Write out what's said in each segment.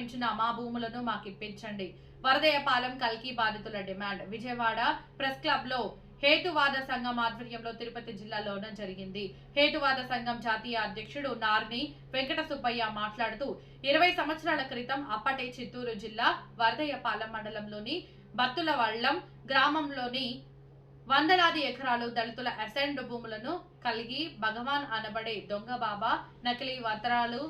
ఆక్రమించిన మా భూములను మాకు ఇప్పించండి. వరదయపాలెం కల్కి బాధితుల డిమాండ్. విజయవాడ ప్రెస్ క్లబ్లో హేతువాద సంఘం ఆధ్వర్యంలో తిరుపతి జిల్లాలోన జరిగింది. హేతువాద సంఘం జాతీయ అధ్యక్షుడు నార్ని వెంకట సుబ్బయ్య మాట్లాడుతూ ఇరవై సంవత్సరాల క్రితం అప్పటి చిత్తూరు జిల్లా వరదయపాలెం మండలంలోని బత్తులవళ్ళం గ్రామంలోని వందలాది ఎకరాలు దళితుల అసెండ్ భూములను కలిగి భగవాన్ అనబడే దొంగ బాబా నకిలీ వత్రాలు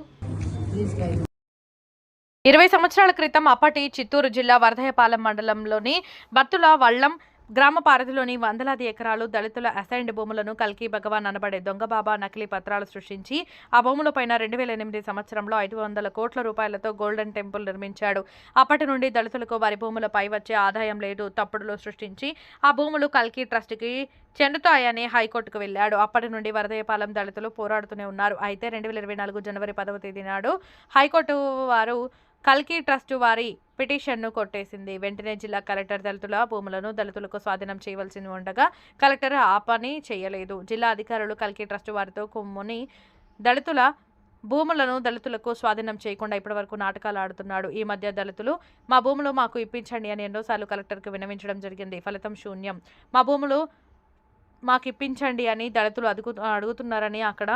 ఇరవై సంవత్సరాల క్రితం అప్పటి చిత్తూరు జిల్లా వరదయపాలెం మండలంలోని బత్తుల వళ్ళం గ్రామ పారధిలోని వందలాది ఎకరాలు దళితుల అసైన్డ్ భూములను కల్కి భగవాన్ అనబడే దొంగబాబా నకిలీ పత్రాలు సృష్టించి ఆ భూములపైన రెండు వేల ఎనిమిది సంవత్సరంలో ఐదు వందల కోట్ల రూపాయలతో గోల్డెన్ టెంపుల్ నిర్మించాడు. అప్పటి నుండి దళితులకు వారి భూములపై వచ్చే ఆదాయం లేదు తప్పుడులో సృష్టించి ఆ భూములు కల్కి ట్రస్ట్కి చెందుతాయని హైకోర్టుకు వెళ్ళాడు అప్పటి నుండి వరదయపాలెం దళితులు పోరాడుతూనే ఉన్నారు. అయితే రెండు వేల ఇరవై నాలుగు జనవరి పదవ తేదీ నాడు హైకోర్టు వారు కల్కి ట్రస్ట్ వారి పిటిషన్ను కొట్టేసింది. వెంటనే జిల్లా కలెక్టర్ దళితుల భూములను దళితులకు స్వాధీనం చేయవలసి ఉండగా కలెక్టర్ ఆ పని చేయలేదు. జిల్లా అధికారులు కల్కి ట్రస్ట్ వారితో కుమ్ముని దళితుల భూములను దళితులకు స్వాధీనం చేయకుండా ఇప్పటివరకు నాటకాలు ఆడుతున్నాడు. ఈ మధ్య దళితులు మా భూములు మాకు ఇప్పించండి అని ఎన్నోసార్లు కలెక్టర్కు వినవించడం జరిగింది. ఫలితం శూన్యం. మా భూములు మాకు ఇప్పించండి అని దళితులు అడుగు అడుగుతున్నారని అక్కడ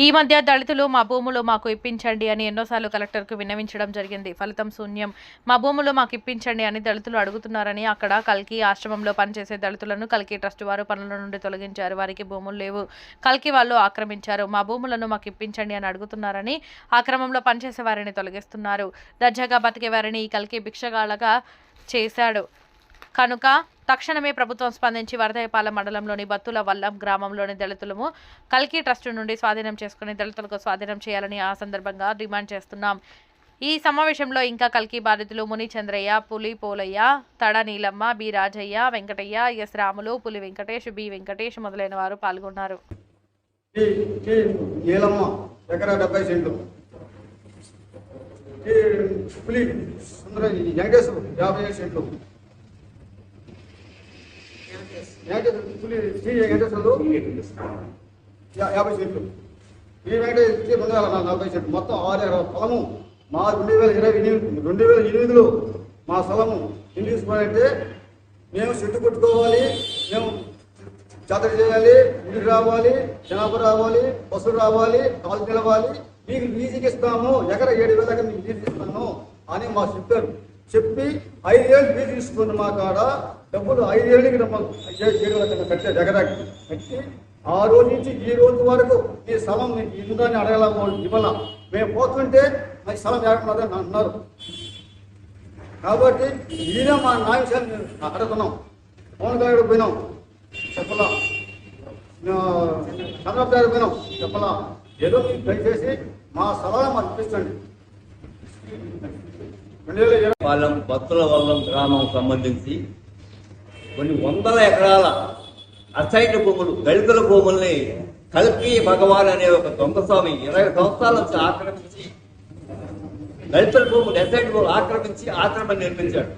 ఈ మధ్య దళితులు మా భూములు మాకు ఇప్పించండి అని ఎన్నోసార్లు కలెక్టర్కు విన్నవించడం జరిగింది. ఫలితం శూన్యం. మా భూములు మాకు ఇప్పించండి అని దళితులు అడుగుతున్నారని అక్కడ కల్కి ఆశ్రమంలో పనిచేసే దళితులను కల్కి ట్రస్ట్ వారు పనుల నుండి తొలగించారు. వారికి భూములు లేవు. కల్కి వాళ్ళు ఆక్రమించారు. మా భూములను మాకు ఇప్పించండి అని అడుగుతున్నారని ఆక్రమంలో పనిచేసే వారిని తొలగిస్తున్నారు. దర్జాగా బతికే వారిని ఈ కల్కి భిక్షగాళ్ళగా చేశాడు. కనుక తక్షణమే ప్రభుత్వం స్పందించి వరదయపాలెం మండలంలోని బత్తుల వల్లం గ్రామంలోని దళితులము కల్కి ట్రస్ట్ నుండి స్వాధీనం చేసుకుని దళితులకు స్వాధీనం చేయాలని ఆ సందర్భంగా డిమాండ్ చేస్తున్నాం. ఈ సమావేశంలో ఇంకా కల్కి బాధితులు ముని Chandrayya Puli Polayya Tada Neelamma B Rajayya Venkatayya S Ramulu Puli Venkatesh B Venkatesh మొదలైన వారు పాల్గొన్నారు. పులి వెంకటేశ్వరు యాభై సెంట్లు వెంకటేశ్వర పులి శ్రీ వెంకటేశ్వరులు యా- యాభై సీట్లు. ఈ వెంకటేశ్వర శ్రీ రెండు వేల నలభై సీట్లు. మొత్తం ఆరు ఎకరాల స్థలము మా రెండు వేల ఇరవై ఎనిమిది రెండు వేల ఎనిమిదిలో మా స్థలము ఎన్ని తీసుకోవాలంటే మేము చెట్టు కొట్టుకోవాలి మేము జాతర చేయాలి ఇంటికి రావాలి జనాభా రావాలి బస్సులు రావాలి కాలు నిలవాలి. మీకు లీజుకి ఇస్తాము ఎకర ఏడు వేల దగ్గర మీకు లీజుకి ఇస్తాను అని మాకు చెప్పారు. చెప్పి ఐదేళ్ళు లీజు తీసుకున్న మా కాడ డబ్బులు ఐదేళ్ళకి డబ్బులు ఏ- ఏడు వేల కట్టారు ఎకరాకి కట్టి ఆ రోజు నుంచి ఈ రోజు వరకు ఈ స్థలం మీకు ఇందని అడగల ఇవ్వాల. మేము పోతుంటే ఈ స్థలం ఏడున్నదని అంటున్నారు. కాబట్టి ఈయన మా నాయకులు అడుగుతున్నాం. పవన్ కళ్యాణ్ పోయినాం. చెప్పలా. చంద్రబాబు గారు పోయినాం. చెప్పలా. ఏదో మీరు దయచేసి మా స్థలాన్ని మాకు ఇప్పించండి రెండు వేల పాలెం బత్తుల వల్లం గ్రామం సంబంధించి కొన్ని వందల ఎకరాల అసైన్ భూములు దళితుల భూముల్ని కల్కి భగవాన్ అనే ఒక దొంగస్వామి ఇరవై సంవత్సరాల నుంచి ఆక్రమించి దళితుల భూములు అసైన్ భూములు ఆక్రమించి ఆక్రమణ నిర్మించాడు.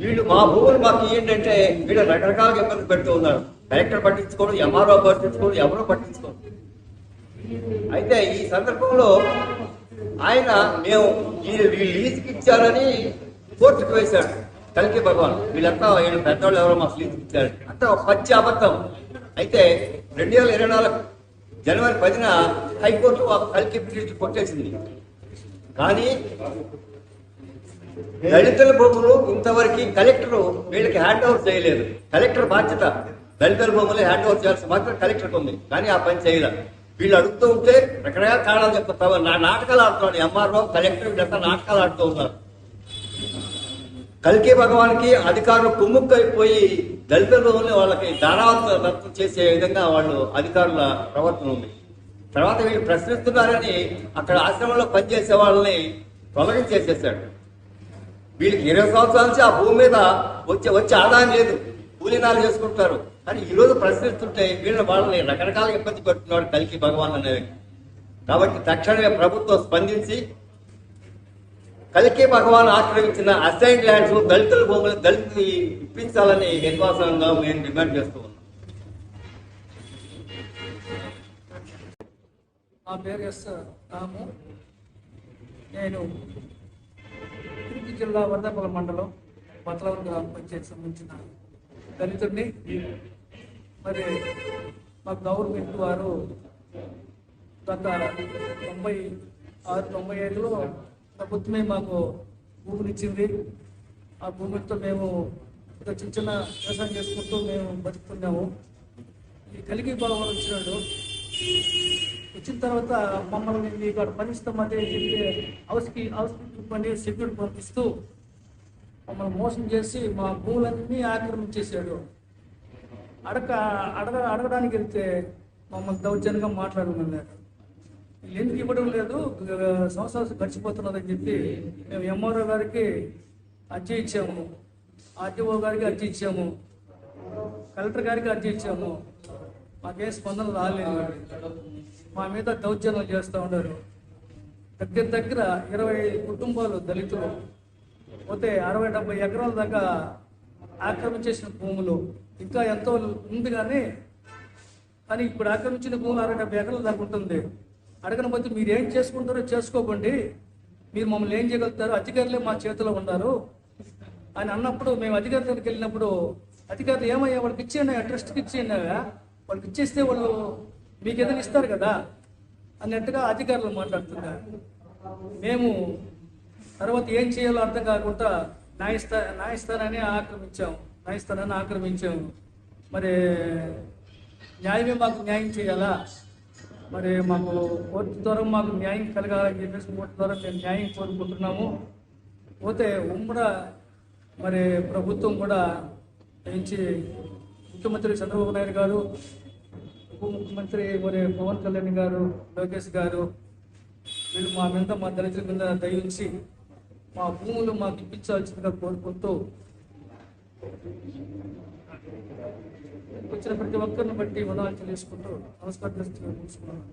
వీళ్ళు మా భూములు మాకు ఏంటంటే వీళ్ళు రకరకాలుగా ఇబ్బంది పెడుతూ ఉన్నారు. కలెక్టర్ పట్టించుకోడు ఎంఆర్ఓ పట్టించుకోడు ఎవరో పట్టించుకోడు అయితే ఈ సందర్భంలో ఆయన మేము వీళ్ళు వీళ్ళు లీజుకి ఇచ్చారని కోర్టుకు వేశాడు. కలికి భగవాన్ వీళ్ళంతా వీళ్ళు పెద్దవాళ్ళు ఎవరో మాకు లీజుకి ఇచ్చారు. అంతా పచ్చి అబద్ధం. అయితే రెండు వేల ఇరవై నాలుగు జనవరి పదిన హైకోర్టు కలికి పిటిషన్ కొట్టేసింది. కానీ దళితుల భూములు ఇంతవరకు కలెక్టర్ వీళ్ళకి హ్యాండ్ ఓవర్ చేయలేదు. కలెక్టర్ బాధ్యత. దళితుల భూములు హ్యాండ్ ఓవర్ చేయాల్సిన మాత్రం కలెక్టర్కి ఉంది. కానీ ఆ పని చేయలేదు. వీళ్ళు అడుగుతూ ఉంటే రకరకాల కారణాలు చెప్తారు. నా నాటకాలు ఆడుతున్నాడు ఎంఆర్ఓ కలెక్టర్ వీళ్ళంతా నాటకాలు ఆడుతూ ఉన్నారు. కల్కి భగవాన్కి అధికారులు కుమ్ముక్కైపోయి దళితుల వాళ్ళకి వాళ్ళకి దారావతం చేసే విధంగా వాళ్ళు అధికారుల ప్రవర్తన ఉంది. తర్వాత వీళ్ళు ప్రశ్నిస్తున్నారని అక్కడ ఆశ్రమంలో పనిచేసే వాళ్ళని తొలగించేసేసాడు వీళ్ళకి ఇరవై సంవత్సరాల నుంచి ఆ భూమి మీద వచ్చే వచ్చే ఆదాయం లేదు. కూలీనాలు చేసుకుంటారు. కానీ ఈ రోజు ప్రశ్నిస్తుంటే వీళ్ళ వాళ్ళని రకరకాల ఇబ్బంది పెడుతున్నాడు కలికి భగవాన్ అనే కాబట్టి తక్షణమే ప్రభుత్వం స్పందించి కలికి భగవాన్ ఆక్రమించిన అసైన్ ల్యాండ్స్ దళితుల భూములు దళితులు ఇప్పించాలని నిర్వాసంగా మేము డిమాండ్ చేస్తూ ఉన్నాం నా పేరు ఎస్ రాము. నేను తిరుపతి జిల్లా వరదపల మండలం బతలవరం గ్రామ పంచాయతీ సంబంధించిన దళితుడిని మరి మా గవర్నమెంట్ వారు గత తొంభై ఆరు తొంభై ఐదులో ప్రభుత్వమే మాకు భూమినిచ్చింది ఆ భూమితో మేము ఒక చిన్న చిన్న వ్యవసాయం చేసుకుంటూ మేము బతుకుతున్నాము. ఈ కలిగి భావం వచ్చినాడు. వచ్చిన తర్వాత మమ్మల్ని మీకు అక్కడ పనిస్తామంటే చెప్పి హౌస్కి హౌస్కి పని సెక్యూరిటీ పంపిస్తూ మమ్మల్ని మోసం చేసి మా భూములన్నీ ఆక్రమించేశాడు అడక అడగ అడగడానికి వెళ్తే మమ్మల్ని దౌర్జన్యంగా మాట్లాడమన్నారు. ఎందుకు ఇవ్వడం లేదు? సంవత్సరం సంవత్సరాలు గడిచిపోతున్నదని చెప్పి మేము ఎంఆర్ఓ గారికి అర్జీ ఇచ్చాము. ఆర్టీఓ గారికి అర్జీ ఇచ్చాము. కలెక్టర్ గారికి అర్జీ ఇచ్చాము. మాకేం స్పందన రాలేదు. మా మీద దౌర్జన్యం చేస్తూ ఉన్నారు. దగ్గర దగ్గర ఇరవై కుటుంబాలు దళితులు. పోతే అరవై డెబ్బై ఎకరాల దాకా ఆక్రమించేసిన భూములు ఇంకా ఎంతో ఉంది కానీ కానీ ఇప్పుడు ఆక్రమించిన భూములు అరవై డెబ్బై ఎకరాల దాకా ఉంటుంది. అడగని బట్టి మీరు ఏం చేసుకుంటారో చేసుకోకండి. మీరు మమ్మల్ని ఏం చేయగలుగుతారు అధికారులే మా చేతిలో ఉన్నారు. అని అన్నప్పుడు మేము అధికారుల దగ్గరికి వెళ్ళినప్పుడు అధికారులు ఏమయ్యా వాళ్ళకి ఇచ్చేయండి ట్రస్ట్కి ఇచ్చేయండి వాళ్ళకి ఇచ్చేస్తే వాళ్ళు మీకు ఏదైనా ఇస్తారు కదా అన్నట్టుగా అధికారులు మాట్లాడుతున్నారు. మేము తర్వాత ఏం చేయాలో అర్థం కాకుండా న్యాయస్థా న్యాయస్థానాన్ని ఆక్రమించాము న్యాయస్థానాన్ని ఆక్రమించాము మరి న్యాయమే మాకు న్యాయం చేయాలా? మరి మాకు కోర్టు ద్వారా మాకు న్యాయం కలగాలని చెప్పేసి కోర్టు ద్వారా మేము న్యాయం కోరుకుంటున్నాము. పోతే ఉమ్మడ మరి ప్రభుత్వం కూడా నుంచి ముఖ్యమంత్రి చంద్రబాబు నాయుడు గారు ఉప ముఖ్యమంత్రి మరి పవన్ కళ్యాణ్ గారు లోకేష్ గారు వీళ్ళు మా మీద మా దళితుల మీద దయించి మా భూములు మాకు ఇప్పించాల్సిందిగా కోరుకుంటూ వచ్చిన ప్రతి ఒక్కరిని బట్టి వదాలు తెలుసుకుంటూ నమస్కారం చేసుకుంటున్నాను